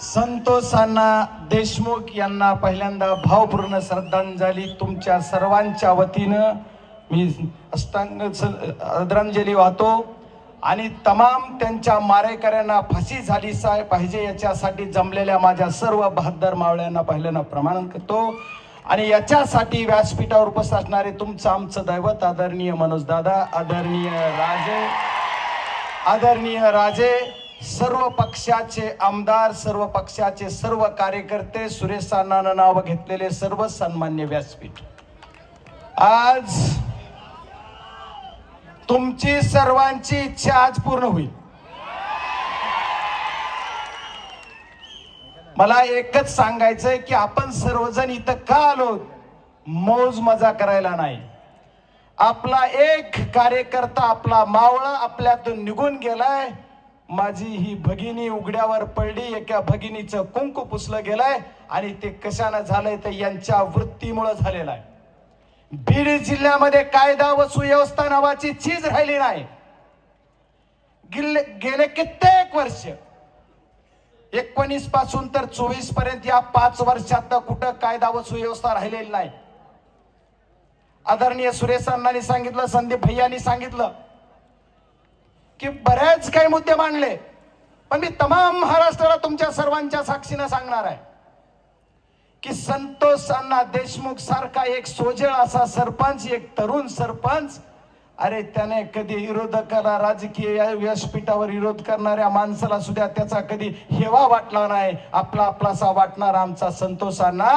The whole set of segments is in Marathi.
संतोषांना देशमुख यांना पहिल्यांदा भावपूर्ण श्रद्धांजली तुमच्या सर्वांच्या वतीनं. मी अष्टांग स- आदरांजली वाहतो. आणि तमाम त्यांच्या मारेकऱ्यांना फाशी झाली साय पाहिजे याच्यासाठी जमलेल्या माझ्या सर्व बहादर मावळ्यांना पहिल्यांदा प्रमाण करतो. आणि याच्यासाठी व्यासपीठावर उपस्थित असणारे तुमचं आमचं दैवत आदरणीय मनोजदादा आदरणीय राजे आदरणीय राजे सर्व पक्षाचे आमदार सर्व पक्षाचे सर्व कार्यकर्ते सुरेश अण्णांना नाव घेतलेले सर्व सन्मान्य व्यासपीठ. आज तुमची सर्वांची इच्छा आज पूर्ण होईल. मला एकच सांगायचंय की आपण सर्वजण इथं का आलो? मौज मजा करायला नाही. आपला एक कार्यकर्ता आपला मावळा आपल्यातून निघून गेलाय. माझी ही भगिनी उघड्यावर पडली एका भगिनीचं कुंकू पुसलं गेलंय आणि ते कशानं झालंय तर यांच्या वृत्तीमुळं झालेलं आहे. बीड जिल्ह्यामध्ये कायदा व सुव्यवस्था नावाची चीज राहिली नाही. गेले गेले कित्येक वर्ष. एकोणीसपासून तर चोवीसपर्यंत या पाच वर्षात कुठं कायदा व सुव्यवस्था राहिलेली नाही. आदरणीय सुरेश अण्णांनी सांगितलं संदीप भैयानी सांगितलं की बऱ्याच काही मुद्दे मांडले. पण मी तमाम महाराष्ट्राला तुमच्या सर्वांच्या साक्षीनं सांगणार आहे की संतोष अण्णा देशमुख सारखा एक सोजळ असा सरपंच एक तरुण सरपंच अरे त्याने कधी विरोधकाला राजकीय व्यासपीठावर विरोध करणाऱ्या माणसाला सुद्धा त्याचा कधी हेवा वाटला नाही. आपला आपलासा वाटणारा आमचा संतोषांना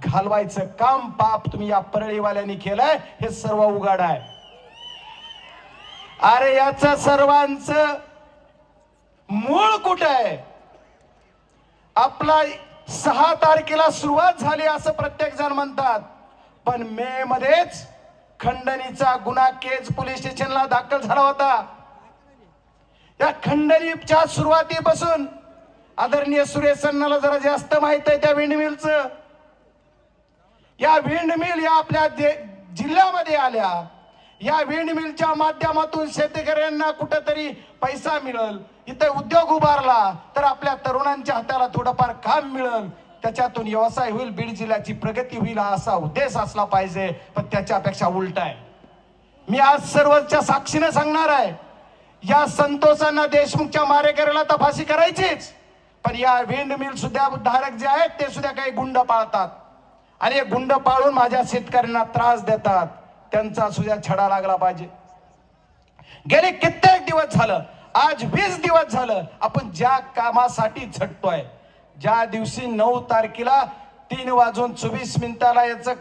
घालवायचं काम पाप तुम्ही या परळीवाल्यांनी केलंय हे सर्व उघाड आहे. अरे याच सर्वांच मूळ कुठं आहे? आपला सहा तारखेला सुरुवात झाली असं प्रत्येक जण म्हणतात. पण मे मध्येच खंडणीचा गुन्हा केज पोलीस स्टेशनला दाखल झाला होता. या खंडणीच्या सुरुवातीपासून आदरणीय सुरेश अण्णाला जरा जास्त माहीत आहे त्या विंडमिलचं या विंडमिल या आपल्या दे- जिल्ह्यामध्ये आल्या. या विंडमिलच्या माध्यमातून शेतकऱ्यांना कुठंतरी पैसा मिळेल इथे उद्योग उभारला तर आपल्या तरुणांच्या हाताला थोडंफार काम मिळेल. त्याच्यातून व्यवसाय होईल बीड जिल्ह्याची प्रगती होईल हा असा उद्देश असला पाहिजे पण त्याच्यापेक्षा उलट आहे. मी आज सर्वच्या साक्षीने सांगणार आहे या संतोषांना देशमुखच्या मारेकऱ्याला तर फाशी करायचीच पण या विंड मिल सुद्धा धारक जे आहेत ते सुद्धा काही गुंड पाळतात. आणि हे गुंड पाळून माझ्या शेतकऱ्यांना त्रास देतात. त्यांचा सुद्धा छडा लागला पाहिजे. गेले कित्येक दिवस झालं आज वीस दिवस झालं आपण ज्या कामासाठी झटतोय ज्या दिवशी नऊ तारखेला तीन वाजून चोवीस मिनिटाला याचं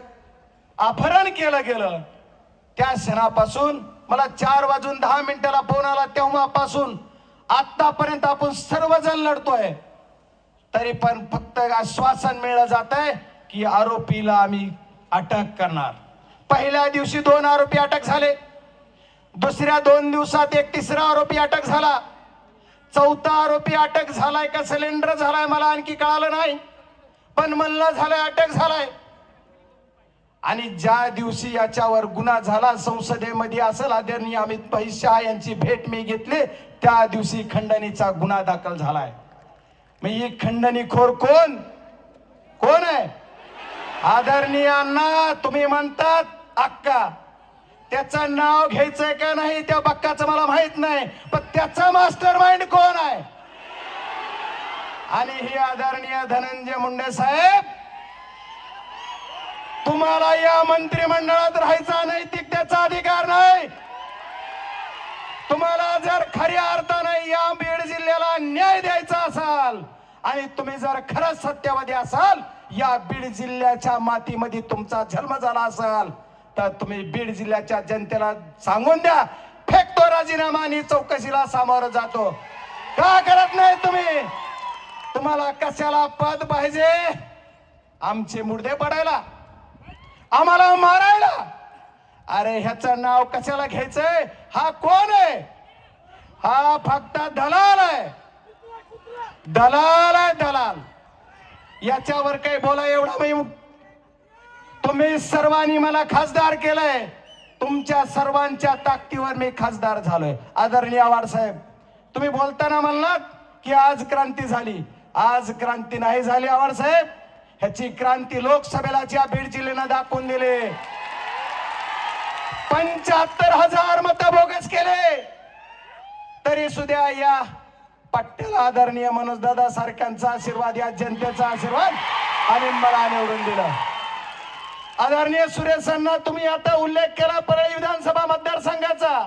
अपहरण केलं गेलं त्या क्षणापासून मला चार वाजून दहा मिनिटाला फोन आला तेव्हापासून. आतापर्यंत आपण सर्वजण लढतोय. तरी पण फक्त आश्वासन मिळलं जात आहे की आरोपीला आम्ही अटक करणार. पहिल्या दिवशी दोन आरोपी अटक झाले. दुसऱ्या दोन दिवसात एक तिसरा आरोपी अटक झाला. चौथा आरोपी अटक झालाय का सिलेंडर झालाय मला आणखी कळालं नाही. पण म्हणलं झालाय अटक झालाय. आणि ज्या दिवशी याच्यावर गुन्हा झाला संसदेमध्ये असेल आदरणीय अमित भाई शहा यांची भेट मी घेतली त्या दिवशी खंडणीचा गुन्हा दाखल झालाय. मग ही खंडणीखोर कोण? कोण आहे? आदरणीयांना तुम्ही म्हणतात अक्का त्याचं नाव घ्यायचंय का नाही त्या बक्काचं मला माहीत नाही पण त्याचा मास्टर माइंड कोण आहे? आणि हे आदरणीय धनंजय मुंडे साहेब तुम्हाला या मंत्रिमंडळात राहायचा नैतिकतेचा अधिकार नाही. तुम्हाला जर खऱ्या अर्थाने या बीड जिल्ह्याला न्याय द्यायचा असाल आणि तुम्ही जर खरंच सत्यवादी असाल या बीड जिल्ह्याच्या मातीमध्ये तुमचा जन्म झाला असाल तर तुम्ही बीड जिल्ह्याच्या जनतेला सांगून द्या. फेकतो राजीनामा आणि चौकशीला सामोरं जातो. का करत नाही तुम्ही? तुम्हाला कशाला पद पाहिजे? आमचे मुर्दे पडायला. आम्हाला मारायला. अरे ह्याचं नाव कशाला घ्यायचंय? हा कोण आहे? हा फक्त दलाल आहे. दलाल आहे दलाल. याच्यावर काही बोला एवढा मी तुम्ही सर्वांनी मला खासदार केलंय. तुमच्या सर्वांच्या ताकदीवर मी खासदार झालोय. आदरणीय आवाड साहेब तुम्ही बोलताना म्हणलात की आज क्रांती झाली. आज क्रांती नाही झाली आवाड साहेब. ह्याची क्रांती लोकसभेला बीड जिल्ह्यानं दाखवून दिले. पंच्याहत्तर हजार मत बोगस केले. तरी सुद्धा या पट्ट्याला आदरणीय मनोज दादा सारख्यांचा आशीर्वाद या जनतेचा आशीर्वाद आणि मला निवडून दिलं. आदरणीय सुरेशांना तुम्ही आता उल्लेख केला परळी विधानसभा मतदारसंघाचा.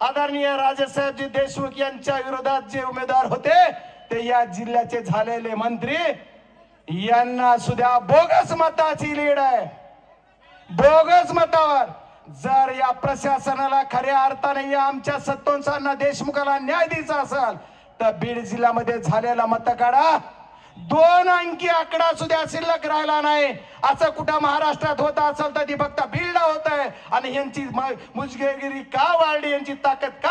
आदरणीय राजेसाहेबजी देशमुख यांच्या विरोधात जे उमेदवार होते ते या जिल्ह्याचे झालेले मंत्री. यांना सुद्धा बोगस मताची लीड आहे. बोगस मतावर. जर या प्रशासनाला खऱ्या अर्थाने या आमच्या सत्तोंसांना देशमुखाला न्याय द्यायचा असेल तर बीड जिल्ह्यामध्ये झालेला मतकाडा दोन अंकी आकडा सुद्धा शिल्लक राहिला नाही. असं कुठं महाराष्ट्रात होत असेल तर ती फक्त बीडला होत आहे आणि यांची मुजगिरी मुजगेगिरी का वाढली? यांची ताकद का